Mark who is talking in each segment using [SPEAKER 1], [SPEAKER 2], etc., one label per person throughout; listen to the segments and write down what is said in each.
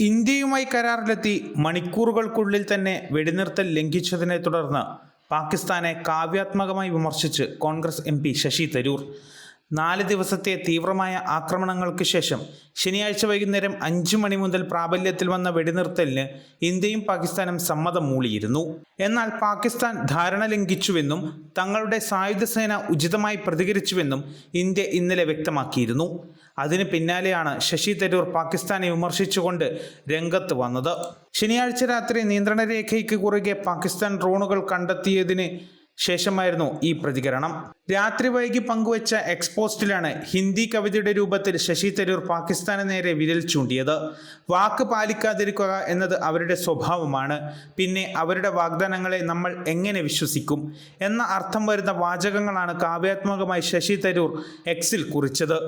[SPEAKER 1] ഇന്ത്യയുമായി കരാറിലെത്തി മണിക്കൂറുകൾക്കുള്ളിൽ തന്നെ വെടിനിർത്തൽ ലംഘിച്ചതിനെ തുടർന്ന് പാകിസ്ഥാനെ കാവ്യാത്മകമായി വിമർശിച്ച് കോൺഗ്രസ് എം ശശി തരൂർ. നാല് ദിവസത്തെ തീവ്രമായ ആക്രമണങ്ങൾക്ക് ശേഷം ശനിയാഴ്ച വൈകുന്നേരം അഞ്ചു മണി മുതൽ പ്രാബല്യത്തിൽ വന്ന വെടിനിർത്തലിന് ഇന്ത്യയും പാകിസ്ഥാനും സമ്മതം മൂളിയിരുന്നു. എന്നാൽ പാകിസ്ഥാൻ ധാരണ ലംഘിച്ചുവെന്നും തങ്ങളുടെ സായുധ സേന ഉചിതമായി പ്രതികരിച്ചുവെന്നും ഇന്ത്യ ഇന്നലെ വ്യക്തമാക്കിയിരുന്നു. അതിന് പിന്നാലെയാണ് ശശി തരൂർ പാകിസ്ഥാനെ വിമർശിച്ചുകൊണ്ട് രംഗത്ത് വന്നത്. ശനിയാഴ്ച രാത്രി നിയന്ത്രണ രേഖയ്ക്ക് കുറുകെ പാകിസ്ഥാൻ ഡ്രോണുകൾ കണ്ടെത്തിയതിന് ശേഷമായിരുന്നു ഈ പ്രതികരണം. രാത്രി വൈകി പങ്കുവച്ച എക്സ്പോസ്റ്റിലാണ് ഹിന്ദി കവിതയുടെ രൂപത്തിൽ ശശി തരൂർ പാകിസ്ഥാന് നേരെ വിരൽ ചൂണ്ടിയത്. വാക്ക് പാലിക്കാതിരിക്കുക എന്നത് അവരുടെ സ്വഭാവമാണ്. പിന്നെ അവരുടെ വാഗ്ദാനങ്ങളെ നമ്മൾ എങ്ങനെ വിശ്വസിക്കും? എന്ന അർത്ഥം വരുന്ന വാചകങ്ങളാണ് കാവ്യാത്മകമായി ശശി തരൂർ എക്സിൽ കുറിച്ചത്.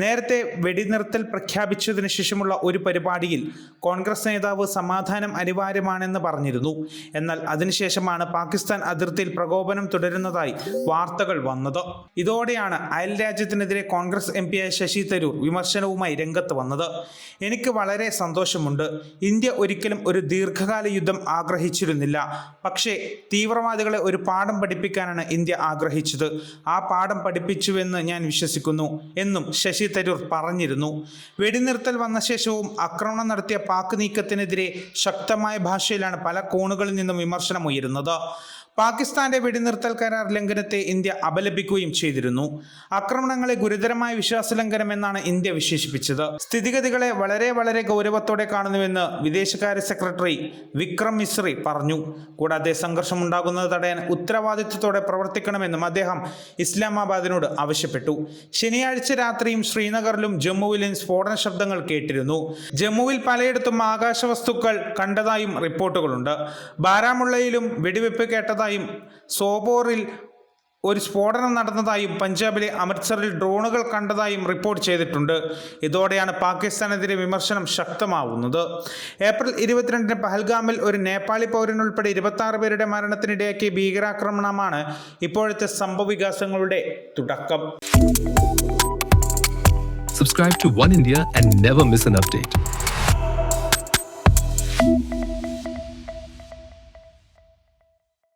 [SPEAKER 1] നേരത്തെ വെടിനിർത്തൽ പ്രഖ്യാപിച്ചതിന് ശേഷമുള്ള ഒരു പരിപാടിയിൽ കോൺഗ്രസ് നേതാവ് സമാധാനം അനിവാര്യമാണെന്ന് പറഞ്ഞിരുന്നു. എന്നാൽ അതിനുശേഷമാണ് പാകിസ്ഥാൻ അതിർത്തിയിൽ പ്രകോപനം തുടരുന്നതായി വാർത്തകൾ വന്നത്. ഇതോടെയാണ് അയൽ രാജ്യത്തിനെതിരെ കോൺഗ്രസ് എം പിയായ ശശി തരൂർ വിമർശനവുമായി രംഗത്ത് വന്നത്. എനിക്ക് വളരെ സന്തോഷമുണ്ട്. ഇന്ത്യ ഒരിക്കലും ഒരു ദീർഘകാല യുദ്ധം ആഗ്രഹിച്ചിരുന്നില്ല. പക്ഷേ തീവ്രവാദികളെ ഒരു പാഠം പഠിപ്പിക്കാനാണ് ഇന്ത്യ ആഗ്രഹിച്ചത്. ആ പാഠം പഠിപ്പിച്ചുവെന്ന് ഞാൻ വിശ്വസിക്കുന്നു എന്നും ശശി തരൂർ പറഞ്ഞിരുന്നു. വെടിനിർത്തൽ വന്ന ശേഷവും ആക്രമണം നടത്തിയ പാക് നീക്കത്തിനെതിരെ ശക്തമായ ഭാഷയിലാണ് പല കോണുകളിൽ നിന്നും വിമർശനം ഉയരുന്നത്. പാകിസ്ഥാന്റെ വെടിനിർത്തൽ കരാർ ലംഘനത്തെ ഇന്ത്യ അപലപിക്കുകയും ചെയ്തിരുന്നു. ആക്രമണങ്ങളെ ഗുരുതരമായ വിശ്വാസലംഘനം എന്നാണ് ഇന്ത്യ വിശേഷിപ്പിച്ചത്. സ്ഥിതിഗതികളെ വളരെ വളരെ ഗൗരവത്തോടെ കാണുന്നുവെന്ന് വിദേശകാര്യ സെക്രട്ടറി വിക്രം മിശ്രി പറഞ്ഞു. കൂടാതെ സംഘർഷമുണ്ടാകുന്നത് തടയാൻ ഉത്തരവാദിത്വത്തോടെ പ്രവർത്തിക്കണമെന്നും അദ്ദേഹം ഇസ്ലാമാബാദിനോട് ആവശ്യപ്പെട്ടു. ശനിയാഴ്ച രാത്രിയും ശ്രീനഗറിലും ജമ്മുവിലും സ്ഫോടന ശബ്ദങ്ങൾ കേട്ടിരുന്നു. ജമ്മുവിൽ പലയിടത്തും ആകാശവസ്തുക്കൾ കണ്ടതായും റിപ്പോർട്ടുകളുണ്ട്. ബാരാമുള്ളയിലും വെടിവെപ്പ് കേട്ടതായും സോപോറിൽ ഒരു സ്ഫോടനം നടന്നതായും പഞ്ചാബിലെ അമൃത്സറിൽ ഡ്രോണുകൾ കണ്ടതായും റിപ്പോർട്ട് ചെയ്തിട്ടുണ്ട്. ഇതോടെയാണ് പാകിസ്ഥാനെതിരെ വിമർശനം ശക്തമാവുന്നത്. ഏപ്രിൽ ഇരുപത്തിരണ്ടിന് പഹൽഗാമിൽ ഒരു നേപ്പാളി പൗരനുൾപ്പെടെ ഇരുപത്തി പേരുടെ മരണത്തിനിടയാക്കിയ ഭീകരാക്രമണമാണ് ഇപ്പോഴത്തെ സംഭവവികാസങ്ങളുടെ തുടക്കം.
[SPEAKER 2] Subscribe to One India and never miss an update.